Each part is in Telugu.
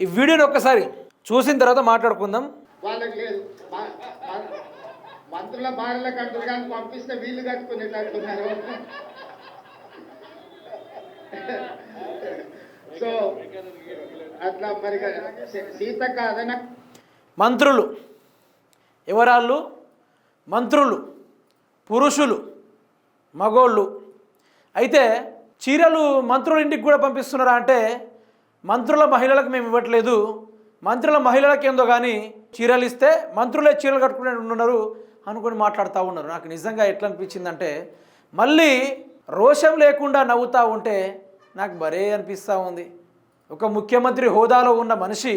ఈ వీడియోని ఒక్కసారి చూసిన తర్వాత మాట్లాడుకుందాం. వాళ్ళకి లేదు. మంత్రుల భార్యల కానీ పంపిస్తే వీళ్ళు కట్టుకునేటట్టున్నారు. సో అట్లా మరి సీ- సీతక్క అదన మంత్రులు ఎవరాళ్ళు? మంత్రులు పురుషులు మగోళ్ళు. అయితే చీరలు మంత్రుల ఇంటికి కూడా పంపిస్తున్నారా అంటే మంత్రుల మహిళలకు మేము ఇవ్వట్లేదు. మంత్రుల మహిళలకు ఏందో కానీ చీరలు ఇస్తే మంత్రులే చీరలు కట్టుకునే ఉన్నారు అనుకుని మాట్లాడుతూ ఉన్నారు. నాకు నిజంగా ఎట్లా అనిపించిందంటే మళ్ళీ రోషం లేకుండా నవ్వుతూ ఉంటే నాకు బరే అనిపిస్తూ ఉంది. ఒక ముఖ్యమంత్రి హోదాలో ఉన్న మనిషి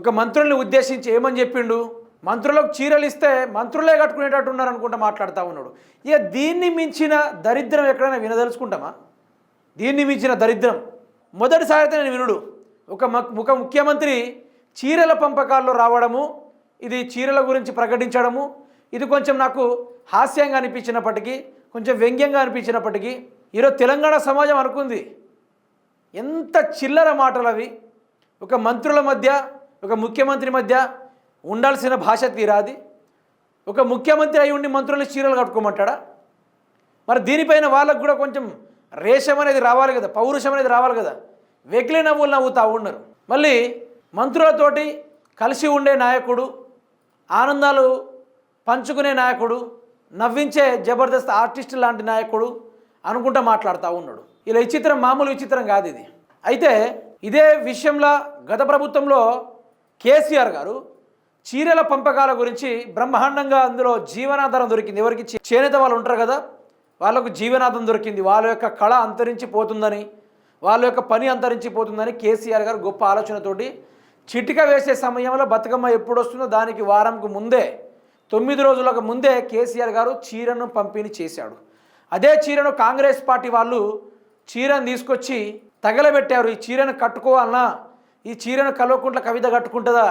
ఒక మంత్రుల్ని ఉద్దేశించి ఏమని చెప్పిండు? మంత్రులకు చీరలు ఇస్తే మంత్రులే కట్టుకునేటట్టు ఉన్నారు అనుకుంటా మాట్లాడుతూ ఉన్నాడు. ఇక దీన్ని మించిన దరిద్రం ఎక్కడైనా వినదలుచుకుంటామా? దీన్ని మించిన దరిద్రం. మొదటిసారి అయితే నేను వినుడు. ఒక ఒక ముఖ్యమంత్రి చీరల పంపకాల్లో రావడము ఇది చీరల గురించి ప్రకటించడము ఇది కొంచెం నాకు హాస్యంగా అనిపించినప్పటికీ కొంచెం వ్యంగ్యంగా అనిపించినప్పటికీ ఈరోజు తెలంగాణ సమాజం అనుకుంది. ఎంత చిల్లర మాటలు అవి. ఒక మంత్రుల మధ్య ఒక ముఖ్యమంత్రి మధ్య ఉండాల్సిన భాష తీరాది ఒక ముఖ్యమంత్రి అయి ఉండి మంత్రుల్ని చీరలు కట్టుకోమంటాడా? మరి దీనిపైన వాళ్ళకు కూడా కొంచెం రేషం అనేది రావాలి కదా పౌరుషం అనేది రావాలి కదా. వెకిలి నవ్వులు నవ్వుతా ఉన్నారు. మళ్ళీ మంత్రులతోటి కలిసి ఉండే నాయకుడు ఆనందాలు పంచుకునే నాయకుడు నవ్వించే జబర్దస్త్ ఆర్టిస్ట్ లాంటి నాయకుడు అనుకుంటా మాట్లాడుతూ ఉన్నాడు. ఇలా విచిత్రం మామూలు విచిత్రం కాదు ఇది. అయితే ఇదే విషయంలో గత ప్రభుత్వంలో కేసీఆర్ గారు చీరల పంపకాల గురించి బ్రహ్మాండంగా అందులో జీవనాధారం దొరికింది. ఎవరికి చేనేత వాళ్ళు ఉంటారు కదా వాళ్ళకు జీవనాధారం దొరికింది. వాళ్ళ యొక్క కళ అంతరించిపోతుందని వాళ్ళ యొక్క పని అంతరించిపోతుందని కేసీఆర్ గారు గొప్ప ఆలోచనతోటి చిటిక వేసే సమయంలో బతుకమ్మ ఎప్పుడు వస్తుందో దానికి వారంకు ముందే తొమ్మిది రోజులకు ముందే కేసీఆర్ గారు చీరను పంపిణీ చేశాడు. అదే చీరను కాంగ్రెస్ పార్టీ వాళ్ళు చీరను తీసుకొచ్చి తగలబెట్టారు. ఈ చీరను కట్టుకోవాలన్నా ఈ చీరను కలవకుండా కవిత కట్టుకుంటుందా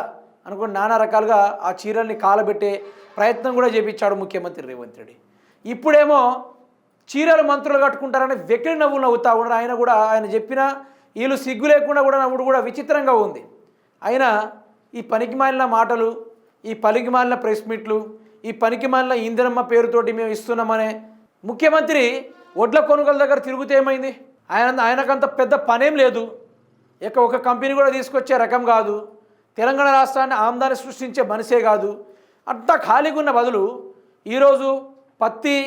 అనుకుని నానా రకాలుగా ఆ చీరల్ని కాలబెట్టే ప్రయత్నం కూడా చేపించాడు ముఖ్యమంత్రి రేవంత్ రెడ్డి. ఇప్పుడేమో చీరలు మంత్రులు కట్టుకుంటారని వెకిలి నవ్వులు నవ్వుతా ఉన్నారు. ఆయన కూడా ఆయన చెప్పిన వీళ్ళు సిగ్గు లేకుండా కూడా నవ్వుడు కూడా విచిత్రంగా ఉంది. అయినా ఈ పనికిమాలిన మాటలు ఈ పనికిమాలిన ప్రెస్ మీట్లు ఈ పనికి మాలిన ఇందిరమ్మ పేరుతోటి మేము ఇస్తున్నామనే ముఖ్యమంత్రి ఒడ్ల కొనుగోలు దగ్గర తిరుగుతే ఏమైంది? ఆయన ఆయనకంత పెద్ద పనేం లేదు. ఇక ఒక కంపెనీ కూడా తీసుకొచ్చే రకం కాదు. తెలంగాణ రాష్ట్రాన్ని ఆమ్దాన్ని సృష్టించే మనిషే కాదు. అంత ఖాళీగా ఉన్న బదులు ఈరోజు పత్తి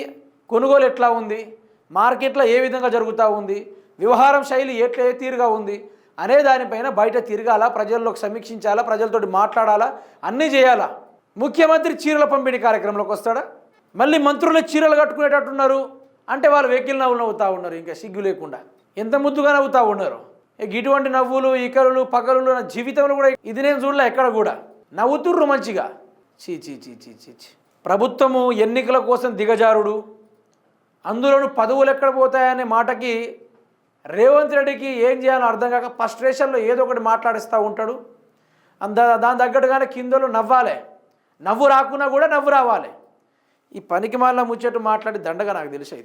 కొనుగోలు ఎట్లా ఉంది? మార్కెట్లో ఏ విధంగా జరుగుతూ ఉంది? వ్యవహారం శైలి ఎట్లా ఏ తీరుగా ఉంది? అనే దానిపైన బయట తిరగాల? ప్రజల్లోకి సమీక్షించాలా? ప్రజలతోటి మాట్లాడాలా? అన్నీ చేయాలా? ముఖ్యమంత్రి చీరల పంపిణీ కార్యక్రమంలోకి వస్తాడా? మళ్ళీ మంత్రులు చీరలు కట్టుకునేటట్టున్నారు? అంటే వాళ్ళు వెకిల్ నవ్వులు నవ్వుతూ ఉన్నారు ఇంకా సిగ్గు లేకుండా. ఎంత ముద్దుగా నవ్వుతూ ఉన్నారు? ఇక ఇటువంటి నవ్వులు ఇకరులు పగలులు నా జీవితంలో కూడా ఇది నేను చూడలే ఎక్కడ కూడా. నవ్వుతుర్రు మంచిగా. చీ చీ చీ చీ చీ ప్రభుత్వము ఎన్నికల కోసం దిగజారుడు. అందులోను పదవులు ఎక్కడ పోతాయనే మాటకి రేవంత్ రెడ్డికి ఏం చేయాలో అర్థం కాక ఫస్ట్రేషన్లో ఏదో ఒకటి మాట్లాడిస్తూ ఉంటాడు. అంద దాని తగ్గట్టుగానే కిందలు నవ్వాలి. నవ్వు రాకున్నా కూడా నవ్వు రావాలి. ఈ పనికి మళ్ళీ ముచ్చట్టు మాట్లాడి దండగా నాకు తెలిసి